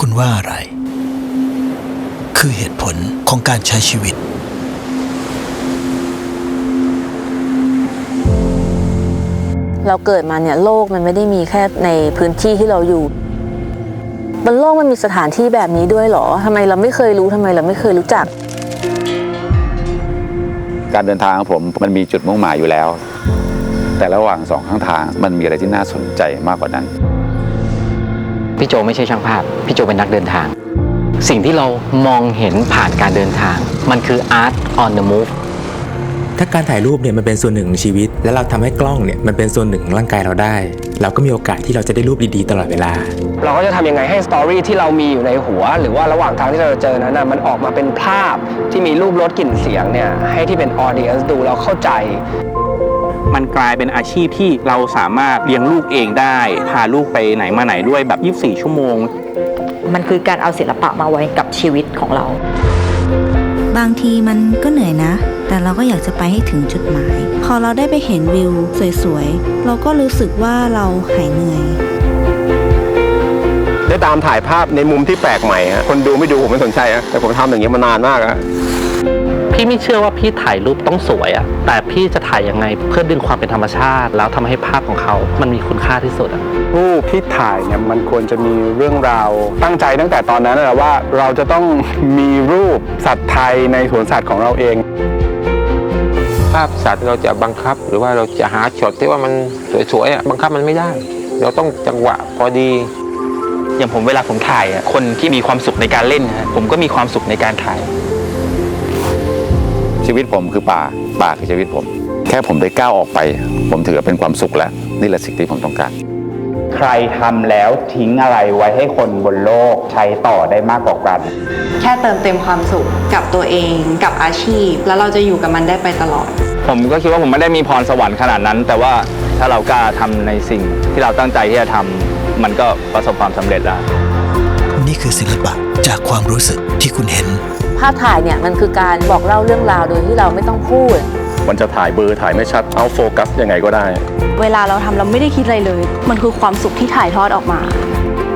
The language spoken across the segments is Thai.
คุณว่าอะไร คือเหตุผลของการใช้ชีวิต เราเกิดมาเนี่ยโลกมันไม่ได้มีแค่ในพื้นที่ที่เราอยู่บนโลกมันมีสถานที่แบบนี้ด้วยเหรอทำไมเราไม่เคยรู้ทำไมเราไม่เคยรู้จัก การเดินทางของผมมันมีจุดมุ่งหมายอยู่แล้ว แต่ระหว่างสองข้างทางมันมีอะไรที่น่าสนใจมากกว่านั้น พี่โจไม่ใช่ช่างภาพ พี่โจเป็นนักเดินทาง สิ่งที่เรามองเห็นผ่านการเดินทาง มันคือ art on the move ถ้าการถ่ายรูปเนี่ยมันเป็นส่วนหนึ่งของชีวิต และเราทำให้กล้องเนี่ยมันเป็นส่วนหนึ่งของร่างกายเราได้ เราก็มีโอกาสที่เราจะได้รูปดีๆตลอดเวลา เราก็จะทำยังไงให้สตอรี่ที่เรามีอยู่ในหัว หรือว่าระหว่างทางที่เราเจอนั้นนะมันออกมาเป็นภาพที่มีรูปรสกลิ่นเสียงเนี่ยให้ที่เป็นออเดียนดูเราเข้าใจมันกลายเป็นอาชีพที่เราสามารถเลี้ยงลูกเองได้ พาลูกไปไหนมาไหนด้วยแบบ 24 ชั่วโมง มันคือการเอาศิลปะมาไว้กับชีวิตของเรา บางทีมันก็เหนื่อยนะ แต่เราก็อยากจะไปให้ถึงจุดหมาย พอเราได้ไปเห็นวิวสวยๆ เราก็รู้สึกว่าเราหายเหนื่อย ได้ตามถ่ายภาพในมุมที่แปลกใหม่ฮะคนดูไม่ดูผมไม่สนใจฮะแต่ผมทำอย่างนี้ยมานานมากอะพี่ไม่เชื่อว่าพี่ถ่ายรูปต้องสวยอะแต่พี่จะถ่ายยังไงเพื่อดึงความเป็นธรรมชาติ แล้วทำให้ภาพของเขา มันมีคุณค่าที่สุดอะ รูปที่ถ่ายเนี่ยมันควรจะมีเรื่องราว ตั้งใจตั้งแต่ตอนนั้นแหละว่าเราจะต้องมีรูปสัตว์ไทยในสวนสัตว์ของเราเอง ภาพสัตว์เราจะบังคับ หรือว่าเราจะหาช็อตที่ว่ามันสวยๆอะบังคับมันไม่ได้ เราต้องจังหวะพอดี อย่างผมเวลาผมถ่ายอะคนที่มีความสุขในการเล่นนะผมก็มีความสุขในการถ่าย ชีวิตผมคือป่าป่าคือชีวิตผม แค่ผมได้ก้าวออกไป ผมถือว่าเป็นความสุขแล้ว นี่แหละสิ่งที่ผมต้องการ ใครทำแล้วทิ้งอะไรไว้ให้คนบนโลกใช้ต่อได้มากกว่ากัน แค่เติมเต็มความสุขกับตัวเองกับอาชีพ แล้วเราจะอยู่กับมันได้ไปตลอด ผมก็คิดว่าผมไม่ได้มีพรสวรรค์ขนาดนั้น แต่ว่าถ้าเรากล้าทำในสิ่งที่เราตั้งใจที่จะทำมันก็ประสบความสำเร็จแล้วนี่คือศิลปะจากความรู้สึกที่คุณเห็น ภาพถ่ายเนี่ยมันคือการบอกเล่าเรื่องราวโดยที่เราไม่ต้องพูด มันจะถ่ายเบอร์ถ่ายไม่ชัดเอาโฟกัสยังไงก็ได้ เวลาเราทำเราไม่ได้คิดอะไรเลย มันคือความสุขที่ถ่ายทอดออกมา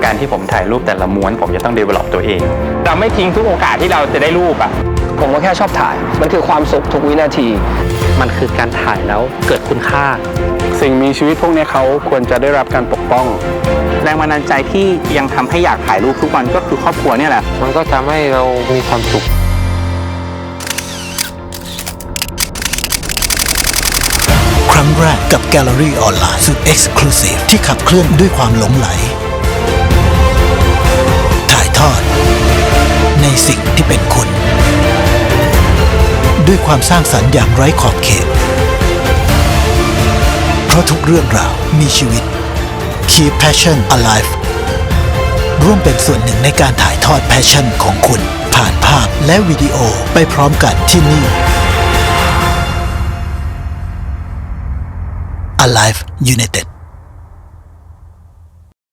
การที่ผมถ่ายรูปแต่ละม้วน ผมจะต้อง develop ตัวเองเราไม่ทิ้งทุกโอกาสที่เราจะได้รูปอะผมก็แค่ชอบถ่าย มันคือความสุขทุกวินาที มันคือการถ่ายแล้วเกิดคุณค่า สิ่งมีชีวิตพวกเนี้ยเขาควรจะได้รับการปกป้อง แรงบันดาลใจที่ยังทำให้อยากถ่ายรูปทุกวันก็คือครอบครัวเนี่ยแหละ มันก็ทำให้เรามีความสุข รั้งแรกกับแกลเลอรี่ออนไลน์สุดเอ็กซ์คลูซีฟที่ขับเคลื่อนด้วยความหลงไหล ถ่ายทอด ในสิ่งที่เป็นคุณ ด้วยความสร้างสรรค์อย่างไร้ขอบเขต เพราะทุกเรื่องราวมีชีวิต Keep Passion Alive ร่วมเป็นส่วนหนึ่งในการถ่ายทอดแพชชั่นของคุณ ผ่านภาพและวิดีโอไปพร้อมกันที่นี่ Alive United